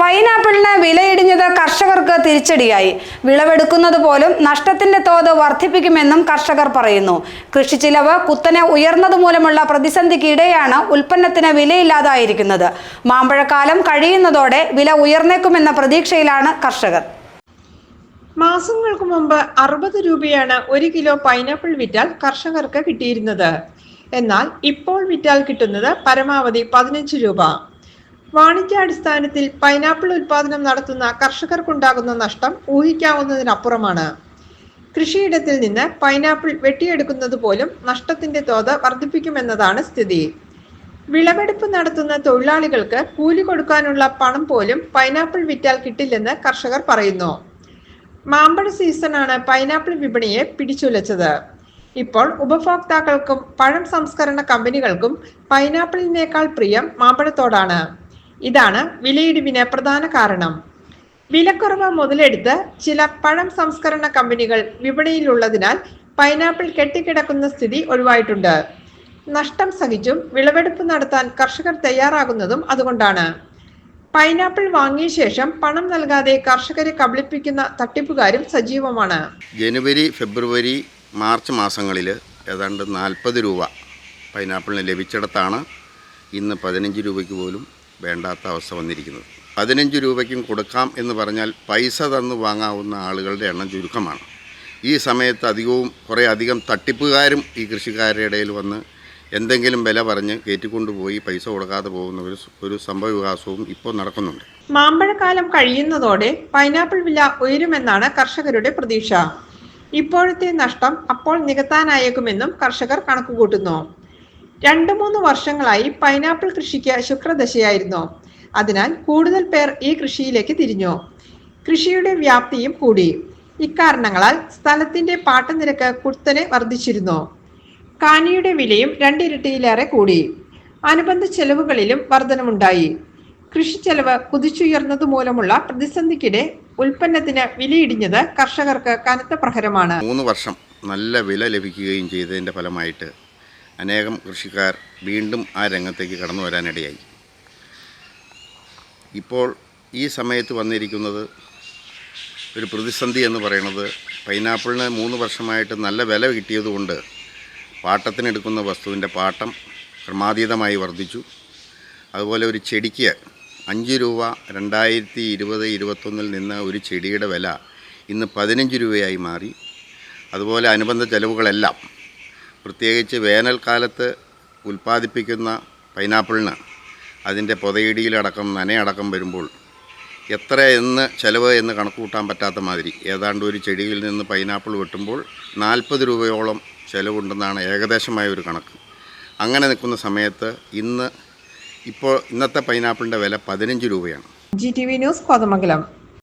പൈനാപ്പിളിന് വിലയിടിഞ്ഞത് കർഷകർക്ക് തിരിച്ചടിയായി. വിളവെടുക്കുന്നത് പോലും നഷ്ടത്തിന്റെ തോത് വർദ്ധിപ്പിക്കുമെന്നും കർഷകർ പറയുന്നു. കൃഷി ചിലവ് കുത്തനെ ഉയർന്നതുമൂലമുള്ള പ്രതിസന്ധിക്കിടെയാണ് ഉൽപ്പന്നത്തിന് വിലയില്ലാതായിരിക്കുന്നത്. മാമ്പഴക്കാലം കഴിയുന്നതോടെ വില ഉയർന്നേക്കുമെന്ന പ്രതീക്ഷയിലാണ് കർഷകർ. മാസങ്ങൾക്ക് മുമ്പ് അറുപത് രൂപയാണ് ഒരു കിലോ പൈനാപ്പിൾ വിറ്റാൽ കർഷകർക്ക് കിട്ടിയിരുന്നത്. എന്നാൽ ഇപ്പോൾ വിറ്റാൽ കിട്ടുന്നത് പരമാവധി പതിനഞ്ച് രൂപ. വാണിജ്യാടിസ്ഥാനത്തിൽ പൈനാപ്പിൾ ഉൽപാദനം നടത്തുന്ന കർഷകർക്കുണ്ടാകുന്ന നഷ്ടം ഊഹിക്കാവുന്നതിനപ്പുറമാണ്. കൃഷിയിടത്തിൽ നിന്ന് പൈനാപ്പിൾ വെട്ടിയെടുക്കുന്നത് പോലും നഷ്ടത്തിന്റെ തോത് വർദ്ധിപ്പിക്കുമെന്നതാണ് സ്ഥിതി. വിളവെടുപ്പ് നടത്തുന്ന തൊഴിലാളികൾക്ക് കൂലി കൊടുക്കാനുള്ള പണം പോലും പൈനാപ്പിൾ വിറ്റാൽ കിട്ടില്ലെന്ന് കർഷകർ പറയുന്നു. മാമ്പഴ സീസണാണ് പൈനാപ്പിൾ വിപണിയെ പിടിച്ചുലച്ചത്. ഇപ്പോൾ ഉപഭോക്താക്കൾക്കും പഴം സംസ്കരണ കമ്പനികൾക്കും പൈനാപ്പിളിനേക്കാൾ പ്രിയം മാമ്പഴത്തോടാണ്. ഇതാണ് വിലയിടിവിന് പ്രധാന കാരണം. വിലക്കുറവ് മുതലെടുത്ത് ചില പഴം സംസ്കരണ കമ്പനികൾ വിപണിയിലുള്ളതിനാൽ പൈനാപ്പിൾ കെട്ടിക്കിടക്കുന്ന സ്ഥിതി ഒഴിവായിട്ടുണ്ട്. നഷ്ടം സഹിച്ചും വിളവെടുപ്പ് നടത്താൻ കർഷകർ തയ്യാറാകുന്നതും അതുകൊണ്ടാണ്. പൈനാപ്പിൾ വാങ്ങിയ ശേഷം പണം നൽകാതെ കർഷകരെ കബളിപ്പിക്കുന്ന തട്ടിപ്പുകാരും സജീവമാണ്. ജനുവരി ഫെബ്രുവരി മാർച്ച് മാസങ്ങളിൽ ഏതാണ്ട് നാൽപ്പത് രൂപ പൈനാപ്പിളിന് ലഭിച്ചിടത്താണ് ഇന്ന് പതിനഞ്ച് രൂപയ്ക്ക് പോലും വേണ്ടാത്ത അവസ്ഥ വന്നിരിക്കുന്നത്. പതിനഞ്ച് രൂപയ്ക്കും കൊടുക്കാം എന്ന് പറഞ്ഞാൽ പൈസ തന്നു വാങ്ങാവുന്ന ആളുകളുടെ എണ്ണം ചുരുക്കമാണ്. ഈ സമയത്ത് അധികവും കുറേ അധികം തട്ടിപ്പുകാരും ഈ കൃഷിക്കാരുടെ ഇടയിൽ വന്ന് എന്തെങ്കിലും വില പറഞ്ഞ് കയറ്റിക്കൊണ്ടുപോയി പൈസ കൊടുക്കാതെ പോകുന്ന ഒരു ഒരു സംഭവ വികാസവും ഇപ്പോൾ നടക്കുന്നുണ്ട്. മാമ്പഴക്കാലം കഴിയുന്നതോടെ പൈനാപ്പിൾ വില ഉയരുമെന്നാണ് കർഷകരുടെ പ്രതീക്ഷ. ഇപ്പോഴത്തെ നഷ്ടം അപ്പോൾ നികത്താനായേക്കുമെന്നും കർഷകർ കണക്കുകൂട്ടുന്നു. രണ്ടു മൂന്ന് വർഷങ്ങളായി പൈനാപ്പിൾ കൃഷിക്ക് ശുക്രദശയായിരുന്നു. അതിനാൽ കൂടുതൽ പേർ ഈ കൃഷിയിലേക്ക് തിരിഞ്ഞു. കൃഷിയുടെ വ്യാപ്തിയും കൂടി. ഇക്കാരണങ്ങളാൽ സ്ഥലത്തിന്റെ പാട്ടനിരക്ക് കുത്തനെ വർദ്ധിച്ചിരുന്നു. കാനിയുടെ വിലയും രണ്ടിരട്ടിയിലേറെ കൂടി. അനുബന്ധ ചെലവുകളിലും വർധനമുണ്ടായി. കൃഷി ചെലവ് കുതിച്ചുയർന്നത് മൂലമുള്ള പ്രതിസന്ധിക്കിടെ ഉൽപ്പന്നത്തിന് വിലയിടിഞ്ഞത് കർഷകർക്ക് കനത്ത പ്രഹരമാണ്. മൂന്ന് വർഷം നല്ല വില ലഭിക്കുകയും ചെയ്തതിന്റെ ഫലമായിട്ട് അനേകം കൃഷിക്കാർ വീണ്ടും ആ രംഗത്തേക്ക് കടന്നു വരാനിടയായി. ഇപ്പോൾ ഈ സമയത്ത് വന്നിരിക്കുന്നത് ഒരു പ്രതിസന്ധി എന്ന് പറയുന്നത് പൈനാപ്പിളിന് മൂന്ന് വർഷമായിട്ട് നല്ല വില കിട്ടിയതുകൊണ്ട് പാട്ടത്തിനെടുക്കുന്ന വസ്തുവിന്റെ പാട്ടം ക്രമാതീതമായി വർദ്ധിച്ചു. അതുപോലെ ഒരു ചെടിക്ക് അഞ്ച് രൂപ രണ്ടായിരത്തി ഇരുപത് ഇരുപത്തൊന്നിൽ നിന്ന് ഒരു ചെടിയുടെ വില ഇന്ന് പതിനഞ്ച് രൂപയായി മാറി. അതുപോലെ അനുബന്ധ ചെലവുകളെല്ലാം പ്രത്യേകിച്ച് വേനൽക്കാലത്ത് ഉൽപ്പാദിപ്പിക്കുന്ന പൈനാപ്പിളിന് അതിന്റെ പൊതയിടിയിലടക്കം നനയടക്കം വരുമ്പോൾ എത്ര എന്ന് ചിലവ് എന്ന് കണക്ക് കൂട്ടാൻ പറ്റാത്ത മാതിരി ഏതാണ്ട് ഒരു ചെടിയിൽ നിന്ന് പൈനാപ്പിൾ വെട്ടുമ്പോൾ നാൽപ്പത് രൂപയോളം ചിലവുണ്ടെന്നാണ് ഏകദേശമായ ഒരു കണക്ക്. അങ്ങനെ നിൽക്കുന്ന സമയത്ത് ഇന്ന് ഇപ്പോൾ ഇന്നത്തെ പൈനാപ്പിളിന്റെ വില പതിനഞ്ച് രൂപയാണ്. G T V news Kothamangalam